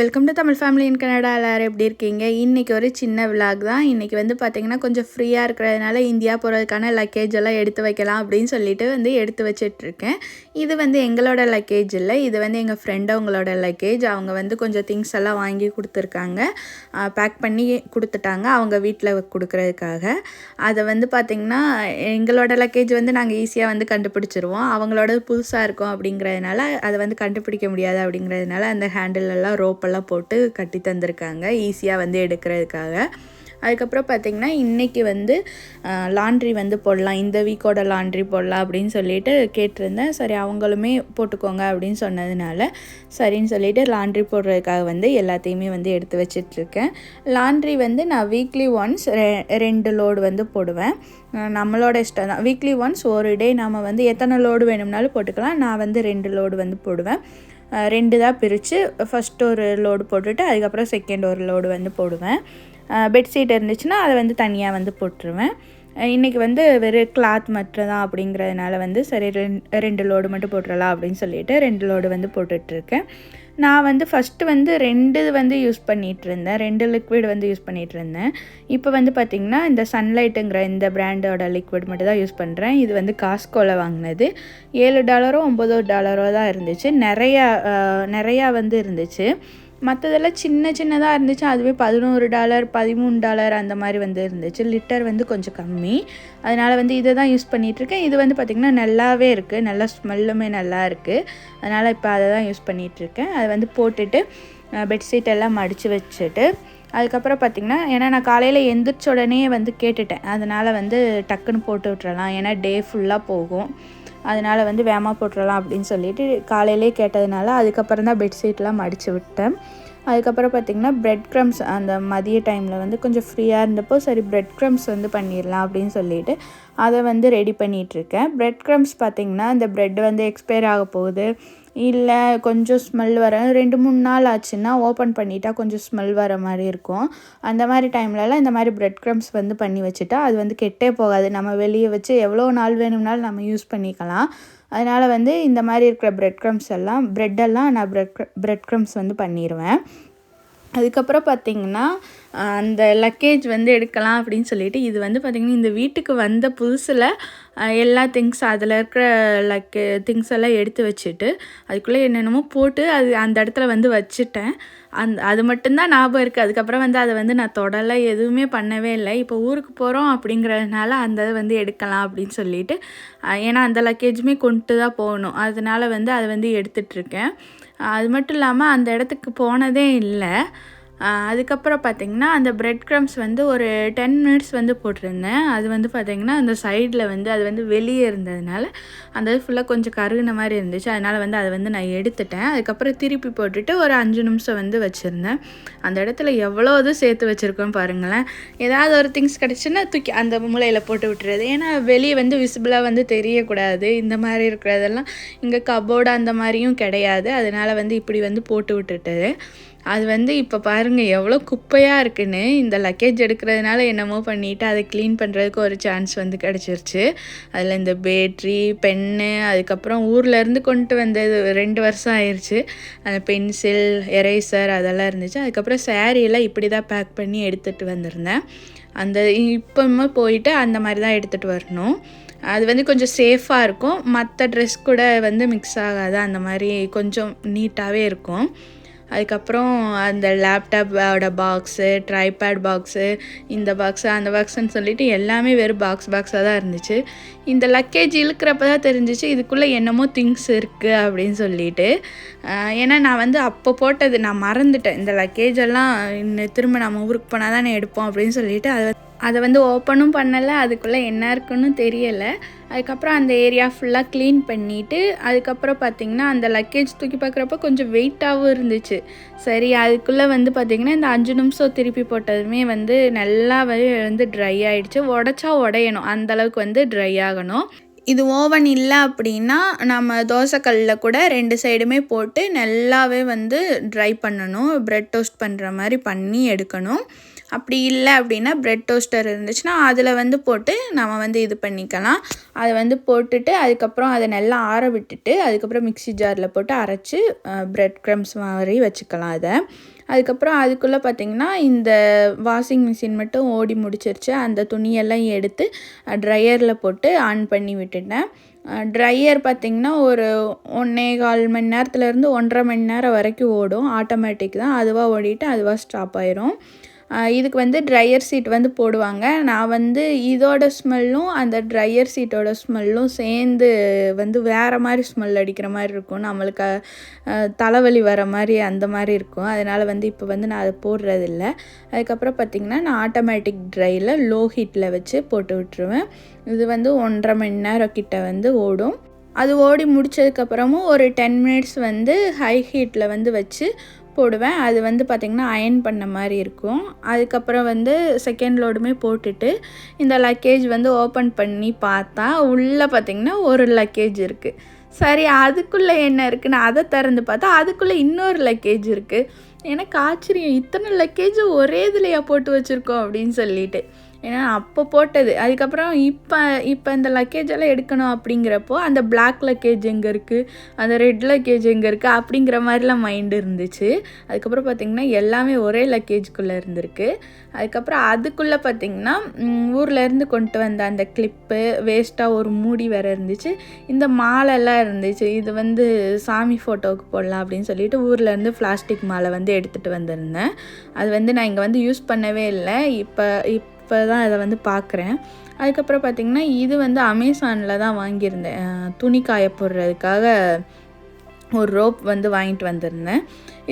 Welcome to Tamil family in Canada எல்லோரும் எப்படி இருக்கீங்க? இன்றைக்கி ஒரு சின்ன விலாக் தான். இன்றைக்கி வந்து பார்த்திங்கன்னா கொஞ்சம் ஃப்ரீயாக இருக்கிறதுனால இந்தியா போகிறதுக்கான லக்கேஜ் எல்லாம் எடுத்து வைக்கலாம் அப்படின்னு சொல்லிட்டு வந்து எடுத்து வச்சிட்ருக்கேன் இது வந்து எங்களோட லக்கேஜ் இல்லை. இது வந்து எங்கள் ஃப்ரெண்டு அவங்களோட லக்கேஜ் அவங்க வந்து கொஞ்சம் திங்ஸ் எல்லாம் வாங்கி கொடுத்துருக்காங்க. பேக் பண்ணி கொடுத்துட்டாங்க. அவங்க வீட்டில் கொடுக்குறதுக்காக. அதை வந்து பார்த்திங்கன்னா எங்களோட லக்கேஜ் வந்து நாங்கள் ஈஸியாக வந்து கண்டுபிடிச்சிருவோம். அவங்களோட புதுசாக இருக்கும் அப்படிங்கிறதுனால அதை வந்து கண்டுபிடிக்க முடியாது அப்படிங்கிறதுனால அந்த ஹேண்டில் எல்லாம் ரோப்பெல்லாம் போட்டு கட்டி தந்திருக்காங்க ஈஸியாக வந்து எடுக்கிறதுக்காக. அதுக்கப்புறம் பார்த்திங்கன்னா இன்றைக்கி வந்து லாண்ட்ரி வந்து போடலாம் இந்த வீக்கோட லாண்ட்ரி போடலாம் அப்படின்னு சொல்லிட்டு கேட்டிருந்தேன். சரி அவங்களுமே போட்டுக்கோங்க அப்படின்னு சொன்னதுனால சரின்னு சொல்லிட்டு லாண்ட்ரி போடுறதுக்காக வந்து எல்லாத்தையுமே வந்து எடுத்து வச்சிட்ருக்கேன். லாண்ட்ரி வந்து நான் வீக்லி ஒன்ஸ் ரெ ரெண்டு லோடு வந்து போடுவேன். நம்மளோட இஷ்டம் தான். வீக்லி ஒன்ஸ் ஒரு டே நம்ம வந்து எத்தனை லோடு வேணும்னாலும் போட்டுக்கலாம். நான் வந்து ரெண்டு லோடு வந்து போடுவேன். ரெண்டு தான் பிரித்து ஃபஸ்ட்டு ஒரு லோடு போட்டுட்டு அதுக்கப்புறம் செகண்ட் ஒரு லோடு வந்து போடுவேன். பெட்ஷீட் இருந்துச்சுன்னா அதை வந்து தனியாக வந்து போட்டுருவேன். இன்றைக்கி வந்து வெறும் கிளாத் மட்டும் தான் அப்படிங்கிறதுனால வந்து சரி ரெண்டு ரெண்டு லோடு மட்டும் போட்டுடலாம் அப்படின்னு சொல்லிட்டு ரெண்டு லோடு வந்து போட்டுட்ருக்கேன் நான் வந்து ஃபஸ்ட்டு வந்து ரெண்டு வந்து யூஸ் பண்ணிகிட்டு இருந்தேன் ரெண்டு லிக்விட் வந்து யூஸ் பண்ணிகிட்டு இருந்தேன் இப்போ வந்து பார்த்திங்கன்னா இந்த சன்லைட்டுங்கிற இந்த பிராண்டோட லிக்விட் மட்டும் தான் யூஸ் பண்ணுறேன் இது வந்து காஸ்கோவில் வாங்கினது. ஏழு டாலரோ ஒம்பதோ டாலரோ தான் இருந்துச்சு. நிறையா நிறையா வந்து இருந்துச்சு. மற்றதெல்லாம் சின்ன சின்னதாக இருந்துச்சு. அதுவே பதினோரு டாலர் பதிமூணு டாலர் அந்த மாதிரி வந்து இருந்துச்சு. லிட்டர் வந்து கொஞ்சம் கம்மி. அதனால் வந்து இதை தான் யூஸ் பண்ணிகிட்ருக்கேன் இது வந்து பார்த்திங்கன்னா நல்லாவே இருக்குது நல்லா ஸ்மெல்லுமே நல்லா இருக்குது அதனால் இப்போ அதை தான் யூஸ் பண்ணிகிட்ருக்கேன் அதை வந்து போட்டுட்டு பெட்ஷீட் எல்லாம் மடித்து வச்சுட்டு அதுக்கப்புறம் பார்த்திங்கன்னா ஏன்னா நான் காலையில் எந்திரிச்ச உடனே வந்து கேட்டுட்டேன். அதனால் வந்து டக்குன்னு போட்டு விட்றலாம் ஏன்னா டே ஃபுல்லாக போகும். அதனால் வந்து வேமா போட்டுடலாம் அப்படின்னு சொல்லிட்டு காலையிலே கேட்டதுனால அதுக்கப்புறம் தான் பெட்ஷீட்லாம் மடித்து விட்டேன். அதுக்கப்புறம் பார்த்திங்கன்னா ப்ரெட் க்ரம்ஸ் அந்த மதிய டைமில் வந்து கொஞ்சம் ஃப்ரீயாக இருந்தப்போ சரி ப்ரெட் க்ரம்ஸ் வந்து பண்ணிடலாம் அப்படின்னு சொல்லிட்டு அதை வந்து ரெடி பண்ணிகிட்ருக்கேன் ப்ரெட் க்ரம்ஸ் பார்த்திங்கன்னா இந்த ப்ரெட் வந்து எக்ஸ்பயர் ஆக போகுது. இல்லை கொஞ்சம் ஸ்மெல் வர ரெண்டு மூணு நாள் ஆச்சுன்னா ஓப்பன் பண்ணிட்டா கொஞ்சம் ஸ்மெல் வர மாதிரி இருக்கும். அந்த மாதிரி டைம்லலாம் இந்த மாதிரி ப்ரெட் க்ரம்ஸ் வந்து பண்ணி வச்சுட்டா அது வந்து கெட்டே போகாது. நம்ம வெளியே வச்சு எவ்வளோ நாள் வேணும்னாலும் நம்ம யூஸ் பண்ணிக்கலாம். அதனால் வந்து இந்த மாதிரி இருக்கிற ப்ரெட் க்ரம்ஸ் எல்லாம் ப்ரெட்டெல்லாம் நான் ப்ரெட் ப்ரெட் க்ரம்ஸ் வந்து பண்ணிடுவேன் அதுக்கப்புறம் பார்த்திங்கன்னா அந்த லக்கேஜ் வந்து எடுக்கலாம் அப்படின்னு சொல்லிட்டு இது வந்து பார்த்திங்கன்னா இந்த வீட்டுக்கு வந்த புதுசில் எல்லா திங்ஸ் அதில் இருக்கிற லக்கே திங்ஸ் எல்லாம் எடுத்து வச்சுட்டு அதுக்குள்ளே என்னென்னமோ போட்டு அது அந்த இடத்துல வந்து வச்சுட்டேன். அந் அது மட்டும்தான் ஞாபகம் இருக்குது அதுக்கப்புறம் வந்து அதை வந்து நான் தொடலை எதுவுமே பண்ணவே இல்லை. இப்போ ஊருக்கு போகிறோம் அப்படிங்கிறதுனால அந்த இதை வந்து எடுக்கலாம் அப்படின்னு சொல்லிட்டு ஏன்னா அந்த லக்கேஜுமே கொண்டு தான் போகணும். அதனால் வந்து அதை வந்து எடுத்துகிட்ருக்கேன் அது மட்டும் இல்லாமல் அந்த இடத்துக்கு போனதே இல்லை. அதுக்கப்புறம் பார்த்திங்கன்னா அந்த ப்ரெட் க்ரம்ஸ் வந்து ஒரு டென் மினிட்ஸ் வந்து போட்டிருந்தேன். அது வந்து பார்த்திங்கன்னா அந்த சைடில் வந்து அது வந்து வெளியே இருந்ததுனால அந்த இது ஃபுல்லாக கொஞ்சம் கருகின மாதிரி இருந்துச்சு. அதனால் வந்து அதை வந்து நான் எடுத்துட்டேன். அதுக்கப்புறம் திருப்பி போட்டுட்டு ஒரு அஞ்சு நிமிஷம் வந்து வச்சுருந்தேன். அந்த இடத்துல எவ்வளோ இது சேர்த்து வச்சுருக்கோம் பாருங்களேன். ஏதாவது ஒரு திங்ஸ் கிடச்சுன்னா தூக்கி அந்த மூலையில் போட்டு விட்டுறது. ஏன்னா வெளியே வந்து விசிபிளாக வந்து தெரியக்கூடாது. இந்த மாதிரி இருக்கிறதெல்லாம் இங்கே கபோர்டு அந்த மாதிரியும் கிடையாது. அதனால் வந்து இப்படி வந்து போட்டு விட்டுட்டது அது வந்து இப்போ பாருங்கள் எவ்வளோ குப்பையாக இருக்குன்னு. இந்த லக்கேஜ் எடுக்கிறதுனால என்னமோ பண்ணிவிட்டு அதை க்ளீன் பண்ணுறதுக்கு ஒரு சான்ஸ் வந்து கிடச்சிருச்சு. அதில் இந்த பேட்ரி பென்னு அதுக்கப்புறம் ஊர்லேருந்து கொண்டு வந்தது ரெண்டு வருஷம் ஆயிடுச்சு அந்த பென்சில் எரேசர் அதெல்லாம் இருந்துச்சு. அதுக்கப்புறம் சேரீயெல்லாம் இப்படி தான் பேக் பண்ணி எடுத்துகிட்டு வந்திருந்தேன். அந்த இப்போமே போயிட்டு அந்த மாதிரி தான் எடுத்துகிட்டு வரணும். அது வந்து கொஞ்சம் சேஃபாக இருக்கும். மற்ற ட்ரெஸ் கூட வந்து மிக்ஸ் ஆகாது. அந்த மாதிரி கொஞ்சம் நீட்டாகவே இருக்கும். அதுக்கப்புறம் அந்த லேப்டாப்போட பாக்ஸு ட்ரைபேட் பாக்ஸு இந்த பாக்ஸு அந்த பாக்ஸுன்னு சொல்லிட்டு எல்லாமே வெறும் பாக்ஸ் பாக்ஸாக தான் இருந்துச்சு. இந்த லக்கேஜ் இழுக்கிறப்ப தான் தெரிஞ்சிச்சு இதுக்குள்ளே என்னமோ திங்ஸ் இருக்குது அப்படின்னு சொல்லிட்டு. ஏன்னா நான் வந்து அப்போ போட்டது நான் மறந்துட்டேன். இந்த லக்கேஜ் எல்லாம் இன்னும் திரும்ப நம்ம ஊருக்கு போனால் தானே எடுப்போம் அப்படின்னு சொல்லிட்டு அதை அதை வந்து ஓப்பனும் பண்ணலை அதுக்குள்ளே என்ன இருக்குன்னு தெரியலை. அதுக்கப்புறம் அந்த ஏரியா ஃபுல்லாக க்ளீன் பண்ணிவிட்டு அதுக்கப்புறம் பார்த்திங்கன்னா அந்த லக்கேஜ் தூக்கி பார்க்குறப்ப கொஞ்சம் வெயிட்டாகவும் இருந்துச்சு. சரி அதுக்குள்ளே வந்து பார்த்திங்கன்னா இந்த அஞ்சு நிமிஷம் திருப்பி போட்டதுமே வந்து நல்லா வந்து ட்ரை ஆகிடுச்சு உடச்சா உடையணும் அந்தளவுக்கு வந்து ட்ரை ஆகணும். இது ஓவன் இல்லை அப்படின்னா நம்ம தோசைக்கல்லில் கூட ரெண்டு சைடுமே போட்டு நல்லாவே வந்து ட்ரை பண்ணணும். ப்ரெட் டோஸ்ட் பண்ணுற மாதிரி பண்ணி எடுக்கணும். அப்படி இல்லை அப்படின்னா ப்ரெட் டோஸ்டர் இருந்துச்சுன்னா அதில் வந்து போட்டு நம்ம வந்து இது பண்ணிக்கலாம். அதை வந்து போட்டுட்டு அதுக்கப்புறம் அதை நல்லா ஆற விட்டுட்டு அதுக்கப்புறம் மிக்ஸி ஜாரில் போட்டு அரைச்சி ப்ரெட் க்ரம்ஸ் மாதிரி வச்சுக்கலாம் அதை. அதுக்கப்புறம் அதுக்குள்ளே பார்த்திங்கன்னா இந்த வாஷிங் மிஷின் மட்டும் ஓடி முடிச்சிருச்சு. அந்த துணியெல்லாம் எடுத்து ட்ரையரில் போட்டு ஆன் பண்ணி விட்டுட்டேன். ட்ரையர் பார்த்திங்கன்னா ஒரு ஒன்றே கால் மணி நேரத்துலேருந்து ஒன்றரை மணி நேரம் வரைக்கும் ஓடும். ஆட்டோமேட்டிக் தான். அதுவாக ஓடிட்டு அதுவாக ஸ்டாப் ஆயிரும். இதுக்கு வந்து ட்ரையர் சீட் வந்து போடுவாங்க. நான் வந்து இதோட ஸ்மெல்லும் அந்த ட்ரையர் சீட்டோட ஸ்மெல்லும் சேர்ந்து வந்து வேறு மாதிரி ஸ்மெல் அடிக்கிற மாதிரி இருக்கும். நம்மளுக்கு தலைவலி வர மாதிரி அந்த மாதிரி இருக்கும். அதனால் வந்து இப்போ வந்து நான் அதை போடுறதில்ல. அதுக்கப்புறம் பார்த்திங்கன்னா நான் ஆட்டோமேட்டிக் ட்ரையில் லோ ஹீட்டில் வச்சு போட்டு விட்டுருவேன். இது வந்து ஒன்றரை மணி நேரம் கிட்ட வந்து ஓடும். அது ஓடி முடிச்சதுக்கப்புறமும் ஒரு டென் மினிட்ஸ் வந்து ஹை ஹீட்டில் வந்து வச்சு போடுவேன். அது வந்து பார்த்திங்கன்னா அயன் பண்ண மாதிரி இருக்கும். அதுக்கப்புறம் வந்து செகண்ட் லோடுமே போட்டுட்டு இந்த லக்கேஜ் வந்து ஓப்பன் பண்ணி பார்த்தா உள்ளே பார்த்திங்கன்னா ஒரு லக்கேஜ் இருக்குது சரி அதுக்குள்ளே என்ன இருக்குன்னு அதை திறந்து பார்த்தா அதுக்குள்ளே இன்னொரு லக்கேஜ் இருக்குது எனக்கு ஆச்சரியம். இத்தனை லக்கேஜ் ஒரே இதுலையா போட்டு வச்சுருக்கோம் அப்படின்னு சொல்லிட்டு. ஏன்னா அப்போ போட்டது. அதுக்கப்புறம் இப்போ இப்போ இந்த லக்கேஜ் எல்லாம் எடுக்கணும் அப்படிங்கிறப்போ அந்த பிளாக் லக்கேஜ் எங்கே இருக்குது அந்த ரெட் லக்கேஜ் எங்கே இருக்குது அப்படிங்கிற மாதிரிலாம் மைண்டு இருந்துச்சு. அதுக்கப்புறம் பார்த்திங்கன்னா எல்லாமே ஒரே லக்கேஜ்குள்ளே இருந்திருக்கு. அதுக்கப்புறம் அதுக்குள்ளே பார்த்திங்கன்னா ஊர்லேருந்து கொண்டு வந்த அந்த கிளிப்பு வேஸ்ட்டாக ஒரு மூடி வேறு இருந்துச்சு. இந்த மாலைலாம் இருந்துச்சு. இது வந்து சாமி ஃபோட்டோவுக்கு போடலாம் அப்படின்னு சொல்லிட்டு ஊர்லேருந்து பிளாஸ்டிக் மாலை வந்து எடுத்துகிட்டு வந்திருந்தேன். அது வந்து நான் இங்கே வந்து யூஸ் பண்ணவே இல்லை. இப்போ இப்போ தான் இதை வந்து பார்க்குறேன் அதுக்கப்புறம் பார்த்திங்கன்னா இது வந்து அமேசானில் தான் வாங்கியிருந்தேன். துணி காய போடுறதுக்காக ஒரு ரோப் வந்து வாங்கிட்டு வந்திருந்தேன்.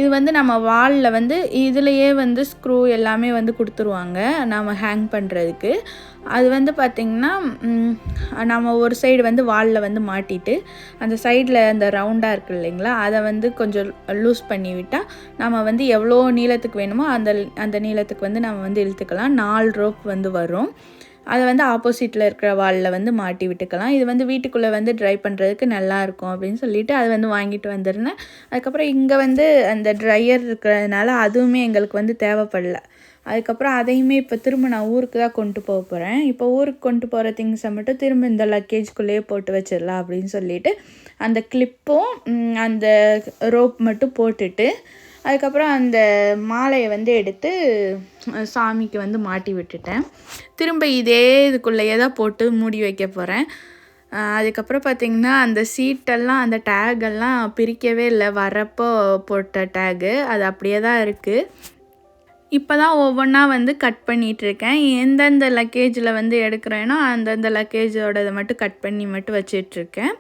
இது வந்து நம்ம வாலில் வந்து இதுலேயே வந்து ஸ்க்ரூ எல்லாமே வந்து கொடுத்துருவாங்க. நம்ம ஹேங் பண்ணுறதுக்கு அது வந்து பார்த்திங்கன்னா நம்ம ஒரு சைடு வந்து வாலில் வந்து மாட்டிட்டு அந்த சைடில் அந்த ரவுண்டாக இருக்கு இல்லைங்களா அதை வந்து கொஞ்சம் லூஸ் பண்ணி விட்டால் நம்ம வந்து எவ்வளோ நீளத்துக்கு வேணுமோ அந்த அந்த நீளத்துக்கு வந்து நம்ம வந்து இழுத்துக்கலாம். நாலு ரோப் வந்து வரும். அதை வந்து ஆப்போசிட்டில் இருக்கிற வாலில் வந்து மாட்டி விட்டுக்கலாம். இது வந்து வீட்டுக்குள்ளே வந்து ட்ரை பண்ணுறதுக்கு நல்லாயிருக்கும் அப்படின்னு சொல்லிட்டு அதை வந்து வாங்கிட்டு வந்துருந்தேன் அதுக்கப்புறம் இங்கே வந்து அந்த ட்ரையர் இருக்கிறதுனால அதுவுமே எங்களுக்கு வந்து தேவைப்படல. அதுக்கப்புறம் அதையுமே இப்போ திரும்ப நான் ஊருக்கு தான் கொண்டு போக போகிறேன் இப்போ ஊருக்கு கொண்டு போகிற திங்ஸை மட்டும் திரும்ப இந்த லக்கேஜ்குள்ளேயே போட்டு வச்சிடலாம் அப்படின்னு சொல்லிட்டு அந்த கிளிப்பும் அந்த ரோப் மட்டும் போட்டுட்டு அதுக்கப்புறம் அந்த மாலையை வந்து எடுத்து சாமிக்கு வந்து மாட்டி விட்டுட்டேன். திரும்ப இதே இதுக்குள்ளேயே தான் போட்டு மூடி வைக்க போகிறேன் அதுக்கப்புறம் பார்த்திங்கன்னா அந்த சீட்டெல்லாம் அந்த டேகெல்லாம் பிரிக்கவே இல்லை. வரப்போ போட்ட டேகு அது அப்படியே தான் இருக்குது இப்போ தான் ஒவ்வொன்றா வந்து கட் பண்ணிகிட்ருக்கேன் எந்தெந்த லக்கேஜில் வந்து எடுக்கிறேனோ அந்தந்த லக்கேஜோடதை மட்டும் கட் பண்ணி மட்டும் வச்சிட்ருக்கேன்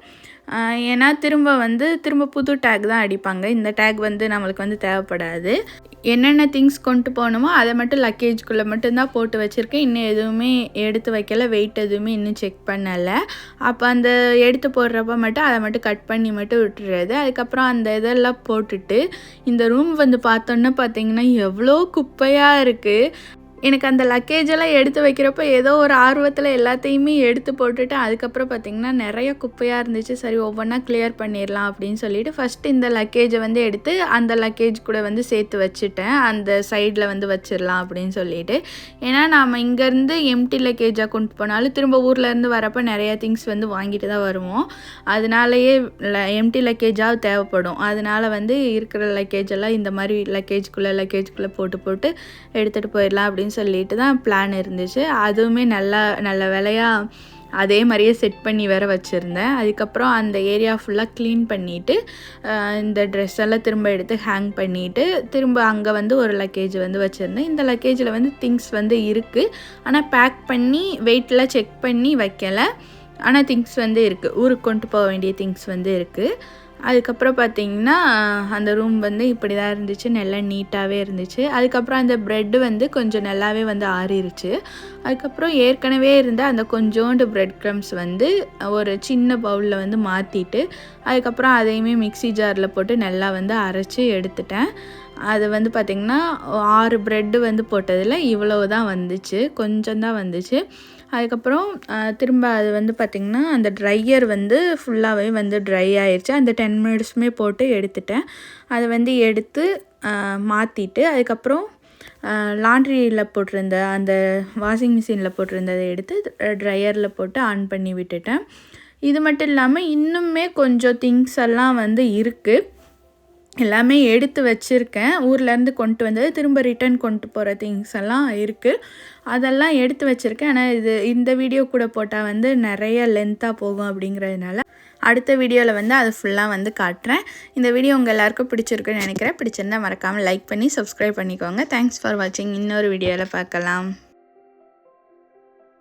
ஏன்னா திரும்ப வந்து திரும்ப புது டேக் தான் அடிப்பாங்க. இந்த டேக் வந்து நம்மளுக்கு வந்து தேவைப்படாது. என்னென்ன திங்ஸ் கொண்டு போகணுமோ அதை மட்டும் லக்கேஜ்குள்ளே மட்டும்தான் போட்டு வச்சுருக்கேன். இன்னும் எதுவுமே எடுத்து வைக்கல வெயிட் எதுவுமே இன்னும் செக் பண்ணலை. அப்போ அந்த எடுத்து போடுறப்ப மட்டும் அதை மட்டும் கட் பண்ணி மட்டும் விட்டுறது. அதுக்கப்புறம் அந்த இதெல்லாம் போட்டுட்டு இந்த ரூம் வந்து பார்த்தோன்னே பார்த்தீங்கன்னா எவ்வளோ குப்பையாக இருக்குது எனக்கு அந்த லக்கேஜ் எல்லாம் எடுத்து வைக்கிறப்போ ஏதோ ஒரு ஆர்வத்தில் எல்லாத்தையுமே எடுத்து போட்டுட்டு அதுக்கப்புறம் பார்த்திங்கன்னா நிறைய குப்பையாக இருந்துச்சு. சரி ஒவ்வொன்றா கிளியர் பண்ணிடலாம் அப்படின்னு சொல்லிட்டு ஃபஸ்ட்டு இந்த லக்கேஜை வந்து எடுத்து அந்த லக்கேஜ் கூட வந்து சேர்த்து வச்சுட்டேன். அந்த சைடில் வந்து வச்சிடலாம் அப்படின்னு சொல்லிட்டு. ஏன்னா நாம் இங்கேருந்து எம்டி லக்கேஜாக கொண்டு போனாலும் திரும்ப ஊர்லேருந்து வரப்போ நிறைய திங்ஸ் வந்து வாங்கிட்டு தான் வருவோம். அதனாலயே எம்டி லக்கேஜாக தேவைப்படும். அதனால வந்து இருக்கிற லக்கேஜ் எல்லாம் இந்த மாதிரி லக்கேஜ்குள்ளே லக்கேஜ்குள்ளே போட்டு போட்டு எடுத்துகிட்டு போயிடலாம் அப்படின்னு சொல்லிட்டு தான் பிளான் இருந்துச்சு. அதுவுமே நல்லா நல்ல வேலையாக அதே மாதிரியே செட் பண்ணி வேற வச்சுருந்தேன். அதுக்கப்புறம் அந்த ஏரியா ஃபுல்லாக க்ளீன் பண்ணிவிட்டு இந்த ட்ரெஸ் எல்லாம் திரும்ப எடுத்து ஹேங் பண்ணிவிட்டு திரும்ப அங்கே வந்து ஒரு லக்கேஜ் வந்து வச்சுருந்தேன். இந்த லக்கேஜில் வந்து திங்ஸ் வந்து இருக்குது ஆனால் பேக் பண்ணி வெயிட்லாம் செக் பண்ணி வைக்கலை. ஆனால் திங்ஸ் வந்து இருக்குது ஊருக்கு கொண்டு போக வேண்டிய திங்ஸ் வந்து இருக்குது அதுக்கப்புறம் பார்த்தீங்கன்னா அந்த ரூம் வந்து இப்படி தான் இருந்துச்சு. நல்லா நீட்டாகவே இருந்துச்சு. அதுக்கப்புறம் அந்த ப்ரெட்டு வந்து கொஞ்சம் நல்லாவே வந்து ஆறிருச்சு. அதுக்கப்புறம் ஏற்கனவே இருந்த அந்த கொஞ்சோண்டு ப்ரெட் க்ரம்ஸ் வந்து ஒரு சின்ன பவுலில் வந்து மாற்றிட்டு அதுக்கப்புறம் அதையுமே மிக்ஸி ஜாரில் போட்டு நல்லா வந்து அரைச்சி எடுத்துட்டேன். அது வந்து பார்த்திங்கன்னா ஆறு ப்ரெட்டு வந்து போட்டதில் இவ்வளவு தான் வந்துச்சு. கொஞ்சம் தான் வந்துச்சு. அதுக்கப்புறம் திரும்ப அது வந்து பார்த்திங்கன்னா அந்த ட்ரையர் வந்து ஃபுல்லாகவே வந்து ட்ரை ஆயிடுச்சு அந்த டென் மினிட்ஸுமே போட்டு எடுத்துட்டேன். அதை வந்து எடுத்து மாற்றிட்டு அதுக்கப்புறம் லாண்ட்ரியில் போட்டிருந்த அந்த வாஷிங் மிஷினில் போட்டிருந்ததை எடுத்து ட்ரையரில் போட்டு ஆன் பண்ணி விட்டுட்டேன். இது மட்டும் இல்லாமல் இன்னுமே கொஞ்சம் திங்ஸ் எல்லாம் வந்து இருக்குது எல்லாமே எடுத்து வச்சுருக்கேன். ஊர்லேருந்து கொண்டு வந்தது திரும்ப ரிட்டர்ன் கொண்டு போகிற திங்ஸ் எல்லாம் இருக்குது அதெல்லாம் எடுத்து வச்சுருக்கேன். ஆனால் இது இந்த வீடியோ கூட போட்டால் வந்து நிறைய லென்த்தாக போகும் அப்படிங்கிறதுனால அடுத்த வீடியோவில் வந்து அதை ஃபுல்லாக வந்து காட்டுறேன். இந்த வீடியோ உங்கள் எல்லாருக்கும் பிடிச்சிருக்குன்னு நினைக்கிறேன். பிடிச்சிருந்தா மறக்காமல் லைக் பண்ணி சப்ஸ்கிரைப் பண்ணிக்கோங்க. தேங்க்ஸ் ஃபார் வாட்சிங் இன்னொரு வீடியோவில் பார்க்கலாம்.